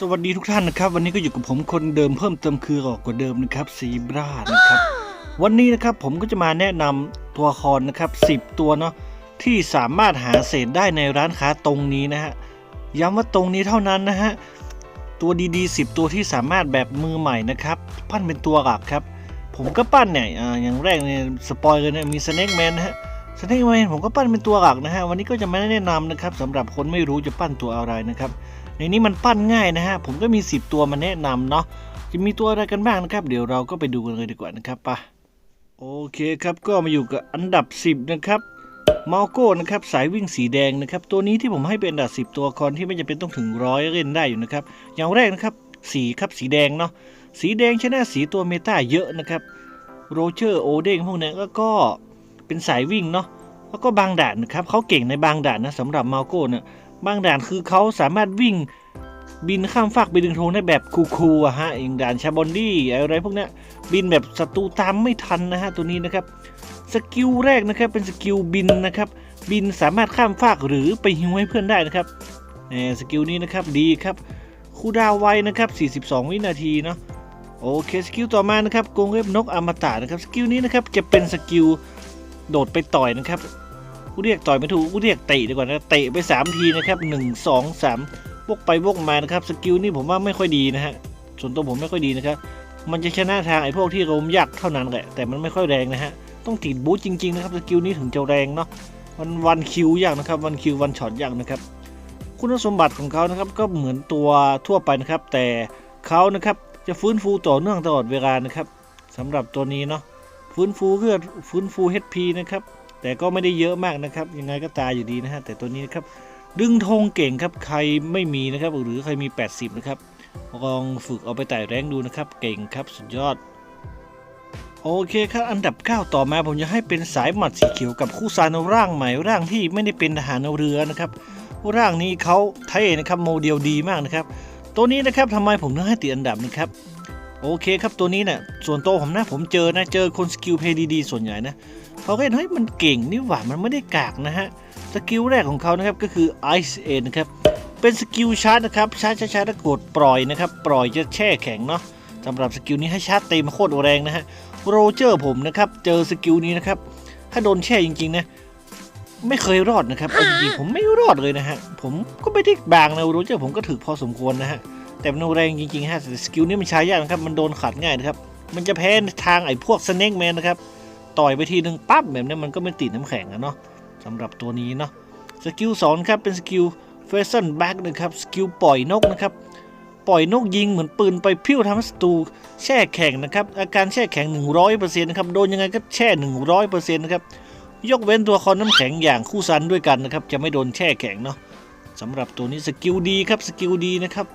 สวัสดีทุกท่านนะครับ วันนี้ก็อยู่กับผมคนเดิมเพิ่มเติมคือออกกว่าเดิมนะครับซีบรานะครับ วันนี้นะครับผมก็จะมาแนะนำตัวละครนะครับ10 ตัวเนาะที่สามารถหาเศษได้ในร้านค้าตรงนี้นะฮะย้ำว่าตรงนี้เท่านั้นนะฮะตัวดีๆ10 ตัวที่สามารถแบบมือใหม่นะครับปั้นเป็นตัวหลักครับ ผมก็ปั้นเนี่ยอ่าอย่างแรกเนี่ยสปอยเลยนะมีสเน็กแมนนะฮะสเน็กแมนผมก็ปั้นเป็นตัวหลักนะฮะวันนี้ก็จะมาแนะนำนะครับสำหรับคนไม่รู้จะปั้นตัวอะไรนะครับ ในนี้มันปั้นง่ายนะฮะ ผมก็มี 10 ตัวมาแนะนำเนาะ จะมีตัวอะไรกันบ้างนะครับ เดี๋ยวเราก็ไปดูกันเลยดีกว่านะครับปะโอเคครับ ก็มาอยู่กับอันดับ 10 นะครับมาโก้นะครับสายวิ่งสีแดงนะครับ ตัวนี้ที่ผมให้เป็นอันดับ 10 ตัวละครที่ไม่จำเป็นต้องถึงร้อยเล่นได้อยู่นะครับ อย่างแรกนะครับสีครับสีแดงเนาะ สีแดงชนะสีตัวเมตาเยอะนะครับ โรเจอร์โอเด้งพวกนี้ก็ก็เป็นสายวิ่งเนาะ แล้วก็บางด่านนะครับเขาเก่งในบางด่านนะสำหรับมาโก้เนี่ย บางด่านคือเขาสามารถวิ่งบินข้ามฟากไปดึงธงได้แบบคูลๆอะฮะอย่างด่านชาบอนดี้อะไรพวกเนี้ยบินแบบศัตรูตามไม่ทันนะฮะตัวนี้นะครับสกิลแรกนะครับเป็นสกิลบินนะครับบินสามารถข้ามฟากหรือไปฮิวให้เพื่อนได้นะครับแหมสกิลนี้นะครับดีครับคูลดาวไวนะครับ 42 วินาทีเนาะโอเคสกิลต่อมานะครับกรงเล็บนกอมตะนะครับสกิลนี้นะครับจะเป็นสกิลโดดไปต่อยนะครับ กูเรียกต่อยไม่ถูกกูเรียกเตะดีกว่านะเตะไป 3 ทีนะครับ 1 2 3วกไปวกมานะครับสกิลนี่ผมว่าไม่ค่อยดีนะฮะส่วนตัวผมไม่ค่อยดีนะครับมันจะชนะทางไอ้พวกที่ลมยากเท่านั้นแหละแต่มันไม่ค่อยแรงนะฮะต้องติดบูทจริงๆนะครับสกิลนี้ถึงจะแรงเนาะมันวันคิวยากนะครับวันคิววันช็อตยากนะครับคุณสมบัติของเขานะครับก็เหมือนตัวทั่วไปนะครับ แต่เขานะครับจะฟื้นฟูต่อเนื่องตลอดเวลานะครับสำหรับตัวนี้เนาะฟื้นฟูเลือดฟื้นฟู HP นะครับ แต่ก็ไม่ได้เยอะมากนะครับ ยังไงก็ตายอยู่ดีนะฮะแต่ตัวนี้นะครับดึงธงเก่งครับใครไม่มีนะครับหรือใครมี 80 นะครับลองฝึกเอาไปไต่แรงดูนะครับ เก่งครับสุดยอด โอเคครับอันดับ 9 ต่อมาผมจะให้เป็นสายหมัดสีเขียวกับคู่ซานร่างใหม่ร่างที่ไม่ได้เป็นทหารเรือนะครับ ร่างนี้เขาเท่นะครับโมเดลดีมากนะครับ ตัวนี้นะครับทำไมผมถึงให้ติดอันดับนะครับ โอเคครับตัวนี้เนี่ยส่วนตัวผมนะผมเจอนะเจอคนสกิลเพย์ดีๆส่วนใหญ่นะเขาก็เห็นเฮ้ยมันเก่งนี่หว่ามันไม่ได้กากนะฮะสกิลแรกของเขานะครับก็คือ Ice e n นะครับเป็นสกิลชาร์จนะครับชาร์จช้าๆแล้วกดปล่อยนะครับปล่อยจะแช่แข็งเนาะสำหรับสกิลนี้ให้ชาร์จเต็มโคตรแรงนะฮะโรเจอร์ผมนะครับเจอสกิลนี้นะครับถ้าโดนแช่จริงๆนะไม่เคยรอดนะครับจริงๆผมไม่รอดเลยนะฮะผมก็ไม่ได้บางนะโรเจอร์ผมก็ถึกพอสมควรนะฮะ แต่มันแรงจริงๆฮะสกิลนี้มันใช้ยากนะครับ มันโดนขัดง่ายนะครับ มันจะแพ้ทางไอ้พวกสเน็กแมนนะครับต่อยไปทีหนึ่งปั๊บแบบนี้มันก็ไม่ติดน้ำแข็งอะเนาะสำหรับตัวนี้เนาะสกิลสองครับเป็นสกิลเฟสันแบ็กนะครับสกิลปล่อยนกนะครับปล่อยนกยิงเหมือนปืนไปพิ้วทำให้ศัตรูแช่แข็งนะครับอาการแช่แข็ง 100%นะครับโดนยังไงก็แช่ 100%นะครับยกเว้นตัวคอนน้ำแข็งอย่างคู่ซันด้วยกันนะครับจะไม่โดนแช่แข็งเนาะสำหรับตัวนี้สกิลดีครับสกิลดีนะครับ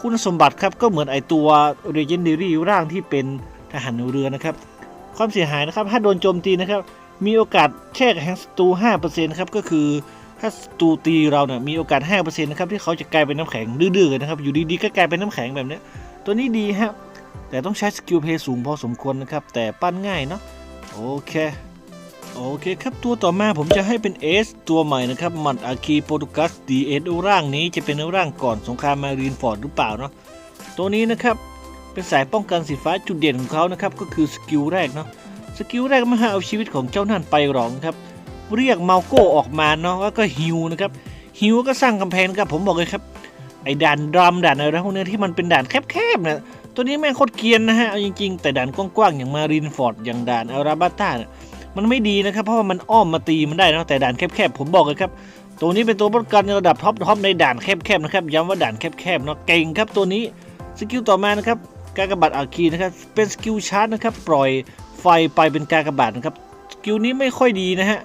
คุณสมบัติครับก็เหมือนไอตัว Legendary ร่างที่เป็นทหารเรือนะครับ ความเสียหายนะครับ ถ้าโดนโจมตีนะครับ มีโอกาสแช่แข็งศัตรู5%นะครับก็คือถ้าศัตรูตีเราเนี่ยมีโอกาส5%นะครับที่เขาจะกลายเป็นน้ำแข็งดื้อๆนะครับ อยู่ดีๆก็กลายเป็นน้ำแข็งแบบเนี้ยตัวนี้ดีฮะแต่ต้องใช้สกิลเพย์สูงพอสมควรนะครับ แต่ปั้นง่ายเนาะโอเค โอเคครับตัวต่อมาผมจะให้เป็นเอสตัวใหม่นะครับมัดอาคีโปรตุกัสดีเอสร่างนี้จะเป็นร่างก่อนสงครามมารีนฟอร์ดหรือเปล่าเนาะตัวนี้นะครับเป็นสายป้องกันสีฟ้าจุดเด่นของเขานะครับก็คือสกิลแรกเนาะสกิลแรกมาหาเอาชีวิตของเจ้านั่นไปหรองครับ เรียกเมาโก้ออกมาเนาะแล้วก็ฮิวนะครับฮิวก็สร้างกำแพงครับผมบอกเลยครับไอ้ด่านดรัมด่านอะไรพวกนี้ที่มันเป็นด่านแคบๆนะตัวนี้แม่งโคตรเกียนนะฮะเอาจริงๆ แต่ด่านกว้างๆอย่างมารีนฟอร์ดอย่างด่านอาราบาต้าเนี่ย มันไม่ดีนะครับ เพราะว่ามันอ้อมมาตีมันได้นะแต่ด่านแคบๆผมบอกเลยครับตัวนี้เป็นตัวป้องกันระดับท็อปท็อปในด่านแคบๆนะครับย้ำว่าด่านแคบๆเนาะเก่งครับตัวนี้สกิลต่อมานะครับการกระบาดอาคีนะครับเป็นสกิลชาร์จนะครับปล่อยไฟไปเป็นการกระบาดนะครับสกิลนี้ไม่ค่อยดีนะฮะ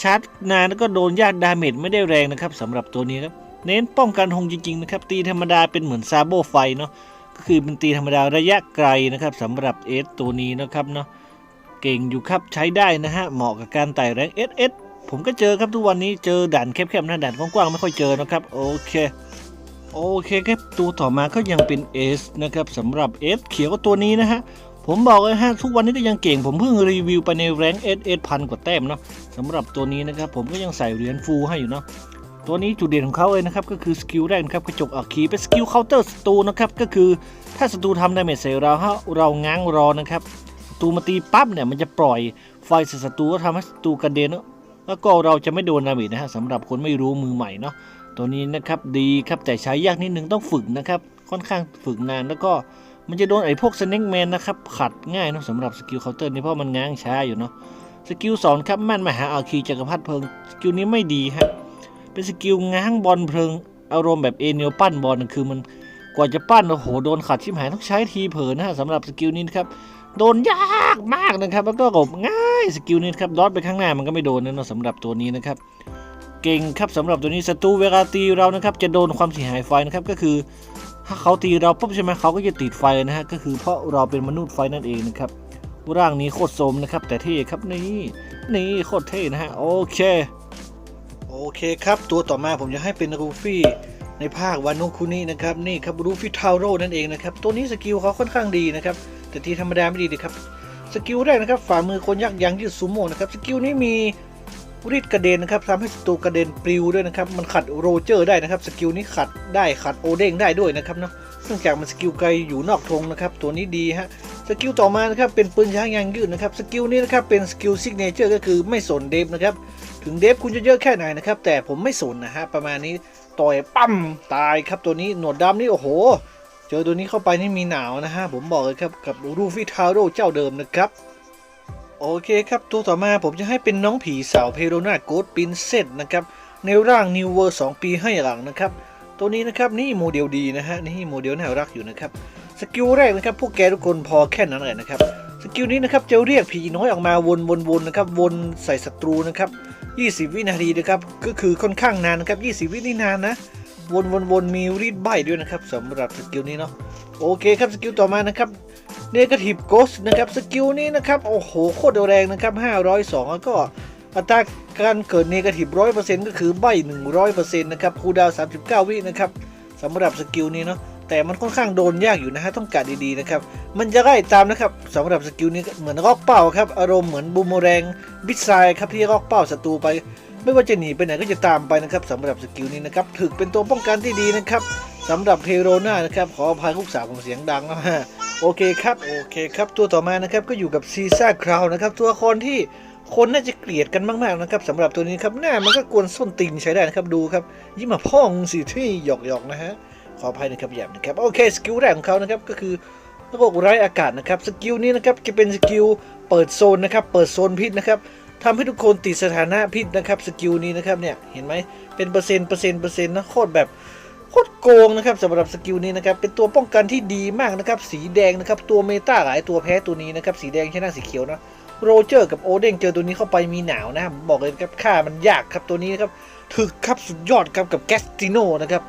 ชาร์จนานแล้วก็โดนยากดาเมจไม่ได้แรงนะครับสำหรับตัวนี้ครับเน้นป้องกันหงจริงๆนะครับตีธรรมดาเป็นเหมือนซาโบไฟเนาะก็คือเป็นตีธรรมดาระยะไกลนะครับสำหรับเอสตัวนี้นะครับเนาะ เก่งอยู่ครับใช้ได้นะฮะ เหมาะกับการไต่แรงเอสเอสผมก็เจอครับทุกวันนี้เจอด่านแคบๆนะด่านกว้างๆไม่ค่อยเจอนะครับ โอเค โอเคครับตัวต่อมาก็ยังเป็น S นะครับสำหรับ S เขียวก็ตัวนี้นะฮะผมบอกเลยฮะทุกวันนี้ก็ยังเก่งผมเพิ่งรีวิวไปในแรง S S พันกว่าแต้มเนาะสำหรับตัวนี้นะครับผมก็ยังใส่เหรียญฟูให้อยู่เนาะตัวนี้จุดเด่นของเขาเลยนะครับก็คือสกิลแรกครับกระจกอัคคีเป็นสกิลเคาน์เตอร์ศัตรูนะครับก็คือถ้าศัตรูทำดาเมจใส่เราถ้าเราง้างรอนะครับ ตรูมาตีปั๊บเนี่ยมันจะปล่อยไฟใส่ศัตรูก็ทำให้ศัตรูกระเด็นแล้วก็เราจะไม่โดนดาเมจนะฮะสำหรับคนไม่รู้มือใหม่เนาะตัวนี้นะครับดีครับแต่ใช้ยากนิดนึงต้องฝึกนะครับค่อนข้างฝึกนานแล้วก็มันจะโดนไอ้พวกสเน็กแมนนะครับขัดง่ายเนาะสำหรับสกิลเคาน์เตอร์นี่เพราะมันง้างช้าอยู่เนาะสกิลสอนครับแม่นมหาอาคีจักรพรรดิเพลิงสกิลนี้ไม่ดีฮะเป็นสกิลง้างบอลเพลิงอารมณ์แบบเอเนียลปั้นบอลคือมันกว่าจะปั้นโอ้โหโดนขัดชิมหายต้องใช้ทีเผลอนะฮะสำหรับสกิลนี้นะครับ โดนยากมากนะครับ แล้วก็กบง่ายสกิลนี้ครับดอทไปข้างหน้ามันก็ไม่โดนนะเนาะสำหรับตัวนี้นะครับ เก่งครับสำหรับตัวนี้ศัตรูเวลาตีเรานะครับ จะโดนความเสียหายไฟนะครับก็คือ ถ้าเขาตีเราปุ๊บใช่ไหมเขาก็จะติดไฟนะฮะก็คือเพราะเราเป็นมนุษย์ไฟนั่นเองนะครับร่างนี้โคตรโสมนะครับ แต่เท่ครับนี่นี่โคตรเท่นะฮะโอเคโอเคครับ ตัวต่อมาผมจะให้เป็นรูฟี่ในภาควานุคุนินะครับนี่ครับรูฟี่ทาโร่นั่นเองนะครับ ตัวนี้สกิลเขาค่อนข้างดีนะครับ แต่ทีธรรมดาไม่ดีเลยครับ สกิลแรกนะครับฝ่ามือคนยักษ์ยังยืดซูโม่นะครับสกิลนี้มีรีดกระเด็นนะครับทำให้ศัตรูกระเด็นปลิวด้วยนะครับมันขัดโรเจอร์ได้นะครับสกิลนี้ขัดได้ขัดโอเด้งได้ด้วยนะครับเนาะเนื่องจากมันสกิลไกลอยู่นอกธงนะครับตัวนี้ดีฮะสกิลต่อมานะครับเป็นปืนช้างยางยืดนะครับสกิลนี้นะครับเป็นสกิลซิกเนเจอร์ก็คือไม่สนเดฟนะครับถึงเดฟคุณจะเยอะแค่ไหนนะครับแต่ผมไม่สนนะฮะประมาณนี้ต่อยปั้มตายครับตัวนี้หนวดดำนี่โอ้โห เจอตัวนี้เข้าไปนี่มีหนาวนะฮะ ผมบอกเลยครับ กับรูฟี่ทาโร่เจ้าเดิมนะครับ โอเคครับ ตัวต่อมาผมจะให้เป็นน้องผีสาวเพโรนาโกดปินเซตนะครับ ในร่างนิวเวอร์สปีให้หลังนะครับ ตัวนี้นะครับนี่โมเดลดีนะฮะ นี่โมเดลน่ารักอยู่นะครับ สกิลแรกนะครับพวกแกทุกคนพอแค่นั้นเลยนะครับ สกิลนี้นะครับจะเรียกผีน้อยออกมาวนวนวนนะครับ วนใส่ศัตรูนะครับ 20 วินาทีนะครับ ก็คือค่อนข้างนานนะครับ 20 วินี่นานนะ วนวนวนมีรีดใบด้วยนะครับสำหรับสกิลนี้เนาะโอเคครับสกิลต่อมานะครับเนกาทีฟโกสนะครับสกิลนี้นะครับโอ้โหโคตรแรงนะครับ 502 แล้วก็อัตราการเกิดเนกาทีฟ100%ก็คือใบ100%นะครับคูดาวน์39วินะครับสำหรับสกิลนี้เนาะแต่มันค่อนข้างโดนยากอยู่นะฮะต้องการดีๆนะครับมันจะไล่ตามนะครับสำหรับสกิลนี้เหมือนรอกเป้าครับอารมณ์เหมือนบูมเมอแรงบิดไซครับที่รอกเป้าศัตรูไป ไม่ว่าจะหนีไปไหนก็จะตามไปนะครับสำหรับสกิลนี้นะครับถึกเป็นตัวป้องกันที่ดีนะครับสำหรับเพโรนานะครับขออภัยลูกสาวผมเสียงดังนะฮะโอเคครับโอเคครับตัวต่อมานะครับก็อยู่กับซีซ่าคราวนะครับตัวละครที่คนน่าจะเกลียดกันมากๆนะครับสำหรับตัวนี้ครับหน้ามันก็กวนส้นตีนใช้ได้นะครับดูครับยิ้มมาพ่องสิที่หยอกหยอกๆนะฮะขออภัยนะครับหยาบนะครับโอเคสกิลแรกของเขานะครับก็คือระบบไร้อากาศนะครับสกิลนี้นะครับจะเป็นสกิลเปิดโซนนะครับเปิดโซนพิษนะครับ ทำให้ทุกคนติดสถานะพิษนะครับสกิลนี้นะครับเนี่ยเห็นไหมเป็นเปอร์เซ็นต์เปอร์เซ็นต์เปอร์เซ็นต์นะโคตรแบบโคตรโกงนะครับสำหรับสกิลนี้นะครับเป็นตัวป้องกันที่ดีมากนะครับสีแดงนะครับตัวเมตาหลายตัวแพ้ตัวนี้นะครับสีแดงชนะสีเขียวนะโรเจอร์กับโอเด้งเจอตัวนี้เข้าไปมีหนาวนะผมบอกเลยครับค่ามันยากครับตัวนี้นะครับถึกครับสุดยอดครับกับแกสติโนนะครับ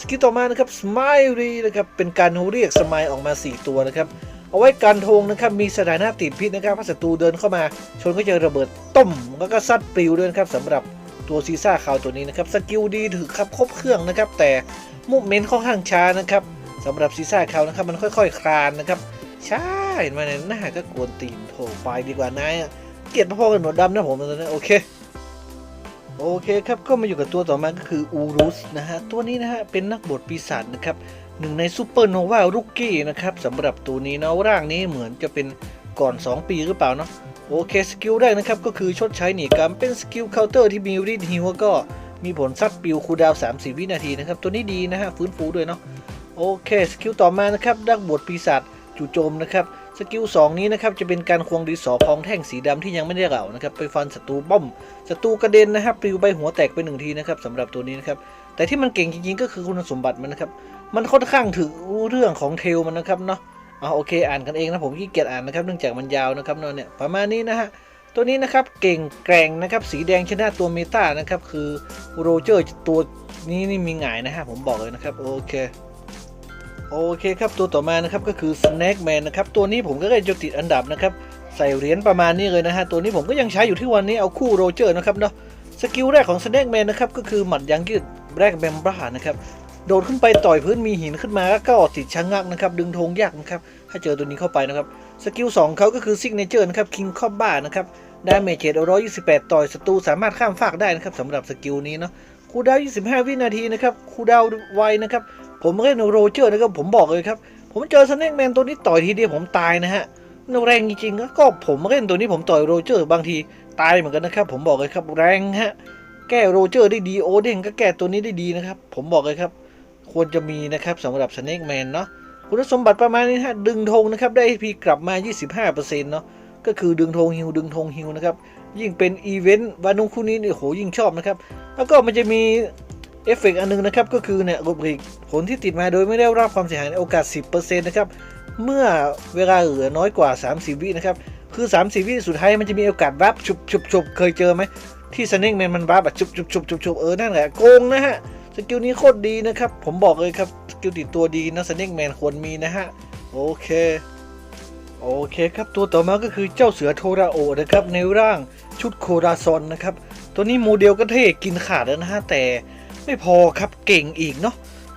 สกิลต่อมานะครับสไมลีนะครับเป็นการเรียกสไมล์ออกมา 4 ตัวนะครับ เอาไว้กันทงนะครับ มีสถานะติดพิษนะครับถ้าศัตรูเดินเข้ามา ชนก็จะระเบิดต้มแล้วก็ซัดปลิวด้วยนะครับสำหรับตัวซีซ่าคาวตัวนี้นะครับสกิลดีถึกครับครบเครื่องนะครับ แต่มูฟเมนต์ค่อนข้างช้านะครับสำหรับซีซ่าเขานะครับมันค่อยๆคลานนะครับใช้าเห็นหนี่ยหน้าก็กวนตีนโถไปดีกว่านายอะเกลียดพ่อกับหนวดดำนะผมตอนนี้โอเคโอเคครับก็มาอยู่กับตัวต่อมาก็คืออูรุสนะฮะตัวนี้นะฮะเป็นนักบวชปีศาจนะครับ หนึ่งในซูเปอร์โนวารุกกี้นะครับสำหรับตัวนี้เนาะร่างนี้เหมือนจะเป็นก่อน 2 ปีหรือเปล่าเนาะโอเคสกิลแรกนะครับ ก็คือชดใช้หนีกรรมเป็นสกิลเคาน์เตอร์ที่มีรีดฮิวก็มีผลซัดปิวคูดาว 30 วินาทีนะครับ ตัวนี้ดีนะฮะฟื้นฟูด้วยเนาะโอเคสกิลต่อมานะครับดักบวชปีศาจจู่โจมนะครับ สกิล2นี้นะครับจะเป็นการควงดีสอพองแท่งสีดำที่ยังไม่ได้เหล่านะครับไปฟันศัตรูบ้อมศัตรูกระเด็นนะครับปลิวไปหัวแตกไปหนึ่งทีนะครับสำหรับตัวนี้นะครับแต่ที่มันเก่งจริงๆก็คือคุณสมบัติมันนะครับมันค่อนข้างถึงรู้เรื่องของเทลมันนะครับเนาะเอาโอเคอ่านกันเองนะผมขี้เกียจอ่านนะครับเนื่องจากมันยาวนะครับเนาะเนี่ยประมาณนี้นะฮะตัวนี้นะครับเก่งแกร่งนะครับสีแดงชนะตัวเมตานะครับคือโรเจอร์ตัวนี้นี่มีหงายนะฮะผมบอกเลยนะครับโอเค โอเคครับตัวต่อมานะครับก็คือ Snake Man นะครับตัวนี้ผมก็ได้จดติดอันดับนะครับใส่เหรียญประมาณนี้เลยนะฮะตัวนี้ผมก็ยังใช้อยู่ที่วันนี้เอาคู่โรเจอร์นะครับเนาะสกิลแรกของ Snake Man นะครับก็คือหมัดยางยืดแรกแบมบ้านะครับโดดขึ้นไปต่อยพื้นมีหินขึ้นมาแล้วก็ติดชะงักนะครับดึงธงยากนะครับถ้าเจอตัวนี้เข้าไปนะครับสกิล2เขาก็คือซิกเนเจอร์นะครับคิงคอบบ้านะครับดาเมจเจ็ดร้อยยี่สิบแปดต่อยศัตรูสามารถข้ามฟากได้นะครับสำหรับสกิลนี้เนาะคูคูดาว 25 วินาทีนะครับคูดาวไวนะครับ ผมเล่นโรเจอร์นะครับผมบอกเลยครับ ผมเจอสเน็กแมนตัวนี้ต่อยทีเดียวผมตายนะฮะแรงจริงๆก็ผมเล่นตัวนี้ผมต่อยโรเจอร์บางทีตายเหมือนกันนะครับผมบอกเลยครับแรงฮะแก้โรเจอร์ได้ดีโอเด้งก็แก้ตัวนี้ได้ดีนะครับ ผมบอกเลยครับ ควรจะมีนะครับสำหรับสเน็กแมนเนาะคุณสมบัติประมาณนี้ฮะดึงธงนะครับได้ AP กลับมา 25%เนาะก็คือดึงธงฮิวดึงธงฮิวนะครับยิ่งเป็นอีเวนต์วานุคู่นี้เนี่ยโหยิ่งชอบนะครับ แล้วก็มันจะมี เอฟเฟกต์อันหนึงนะครับก็คือเนี่ยรูบริกผลที่ติดมาโดยไม่ได้รับความเสียหายในโอกาส 10%นะครับเมื่อเวลาเหลือน้อยกว่า 30 วินะครับคือ 30 วิสุดท้ายมันจะมีโอกาสวับฉุบฉุบฉุบเคยเจอไหมที่สเน็กแมนมันวับแบบฉุบฉุบฉุบฉุบฉุบเออนั่นแหละโกงนะฮะสกิลนี้โคตรดีนะครับ ผมบอกเลยครับสกิลติดตัวดีนะสเน็กแมนควรมีนะฮะโอเคโอเคครับตัวต่อมาก็คือเจ้าเสือโทราโอนะครับในร่างชุดโคราซอนนะครับตัวนี้โมเดลก็เท่กินขาดแล้วนะฮะแต่ ไม่พอครับเก่งอีกเนาะ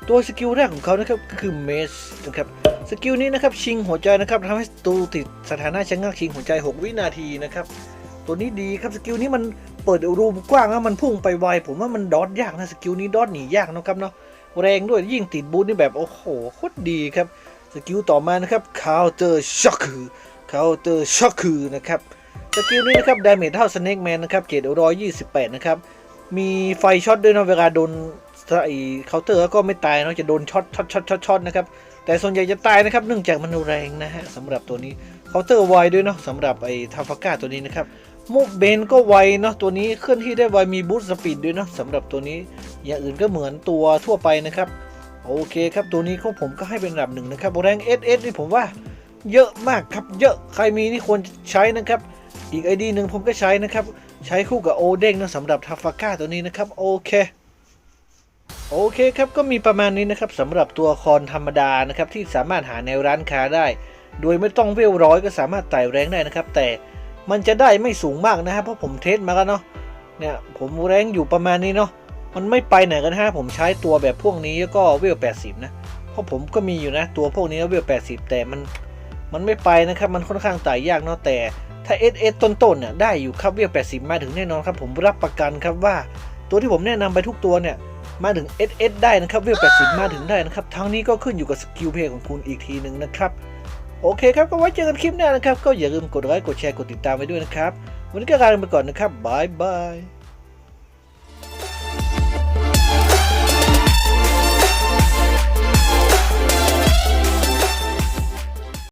ตัวสกิลแรกของเขานะครับก็คือเมสนะครับสกิลนี้นะครับชิงหัวใจนะครับทำให้ตูติดสถานะชะงักชิงหัวใจ 6 วินาทีนะครับตัวนี้ดีครับสกิลนี้มันเปิดรูมกว้างแล้วมันพุ่งไปไวผมว่ามันดอทยากนะสกิลนี้ดอทหนียากนะครับเนาะแรงด้วยยิ่งติดบูทนี่แบบโอ้โหโคตรดีครับสกิลต่อมานะครับ counter shock counter shock นะครับสกิลนี้นะครับดาเมจเท่า snake man นะครับ728นะครับ มีไฟช็อตด้วยนะเวลาโดนไอ้เคาน์เตอร์ก็ไม่ตายเนาะจะโดนช็อตช็อตช็อตช็อตช็อตนะครับแต่ส่วนใหญ่จะตายนะครับเนื่องจากมันแรงนะฮะสำหรับตัวนี้เคาน์เตอร์ไวด้วยเนาะสำหรับไอ้ทาฟาก้าตัวนี้นะครับมูฟเบนก็ไวเนาะตัวนี้เคลื่อนที่ได้ไวมีบูสต์สปีดด้วยเนาะสำหรับตัวนี้อย่างอื่นก็เหมือนตัวทั่วไปนะครับโอเคครับตัวนี้ของผมก็ให้เป็นอันดับหนึ่งนะครับแรงเอสเอสนี่ผมว่าเยอะมากครับเยอะใครมีนี่ควรใช้นะครับ อีกไอดีหนึ่งผมก็ใช้นะครับ ใช้คู่กับโอเด้งนะสำหรับทาฟาก้าตัวนี้นะครับโอเคโอเคครับก็มีประมาณนี้นะครับสำหรับตัวคอนธรรมดานะครับที่สามารถหาในร้านค้าได้ โดยไม่ต้องเวลร้อยก็สามารถไต่แรงได้นะครับ แต่มันจะได้ไม่สูงมากนะครับเพราะผมเทสมาแล้วเนาะเนี่ยผมแรงอยู่ประมาณนี้เนาะมันไม่ไปไหนกันฮะผมใช้ตัวแบบพวกนี้ก็เวล80 นะเพราะผมก็มีอยู่นะตัวพวกนี้เวล80 แต่มันมันไม่ไปนะครับ มันค่อนข้างไต่ยากเนาะแต่ ถ้า SS ต้นๆเนี่ยได้อยู่ครับเวล80 มาถึงแน่นอนครับ ผมรับประกันครับว่า ตัวที่ผมแนะนำไปทุกตัวเนี่ยมาถึง SS ได้นะครับเวล80 มาถึงได้นะครับ ทั้งนี้ก็ขึ้นอยู่กับสกิลเพย์ของคุณอีกทีหนึ่งนะครับโอเคครับ ก็ไว้เจอกันคลิปหน้านะครับ ก็อย่าลืมกดไลค์กดแชร์กดติดตามไว้ด้วยนะครับ วันนี้ก็ลาไปก่อนนะครับบายบาย